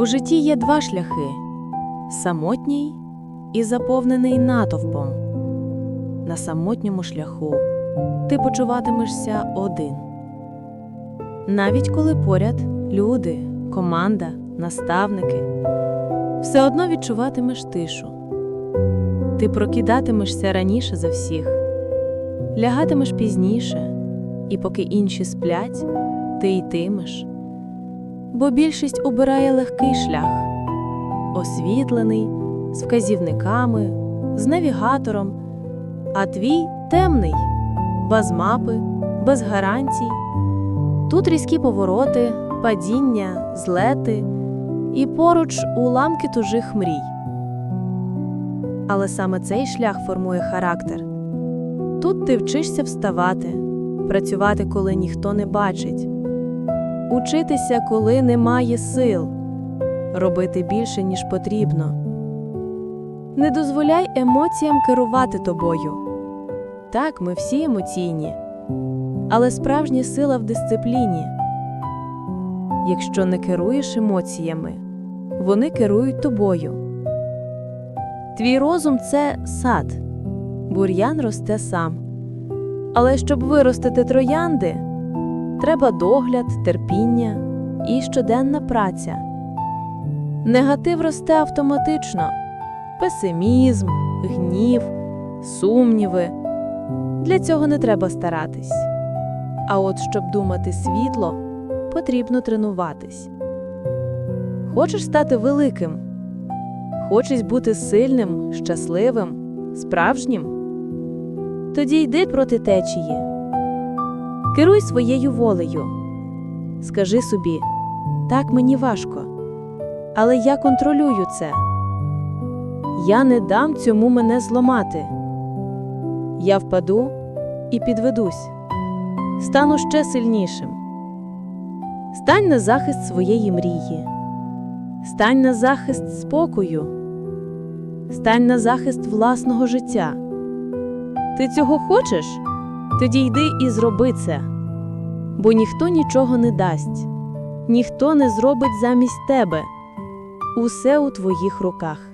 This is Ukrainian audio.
У житті є два шляхи самотній і заповнений натовпом. На самотньому шляху ти почуватимешся один. Навіть коли поряд люди, команда, наставники, все одно відчуватимеш тишу. Ти прокидатимешся раніше за всіх, лягатимеш пізніше, і поки інші сплять, ти йтимеш. Бо більшість обирає легкий шлях, освітлений, з вказівниками, з навігатором, а твій темний, без мапи, без гарантій. Тут різкі повороти, падіння, злети і поруч уламки тужих мрій. Але саме цей шлях формує характер. Тут ти вчишся вставати, працювати, коли ніхто не бачить, учитися, коли немає сил, робити більше, ніж потрібно. Не дозволяй емоціям керувати тобою. Так, ми всі емоційні, але справжня сила в дисципліні. Якщо не керуєш емоціями, вони керують тобою. Твій розум це сад, бур'ян росте сам. Але щоб виростити троянди, треба догляд, терпіння і щоденна праця. Негатив росте автоматично, песимізм, гнів, сумніви. Для цього не треба старатись. А от щоб думати світло, потрібно тренуватись. Хочеш стати великим? Хочеш бути сильним, щасливим, справжнім? Тоді йди проти течії. Керуй своєю волею. Скажи собі, так мені важко, але я контролюю це. Я не дам цьому мене зламати. Я впаду і підведусь, стану ще сильнішим. Стань на захист своєї мрії, стань на захист спокою, стань на захист власного життя. Ти цього хочеш? Тоді йди і зроби це, бо ніхто нічого не дасть, ніхто не зробить замість тебе. Усе у твоїх руках.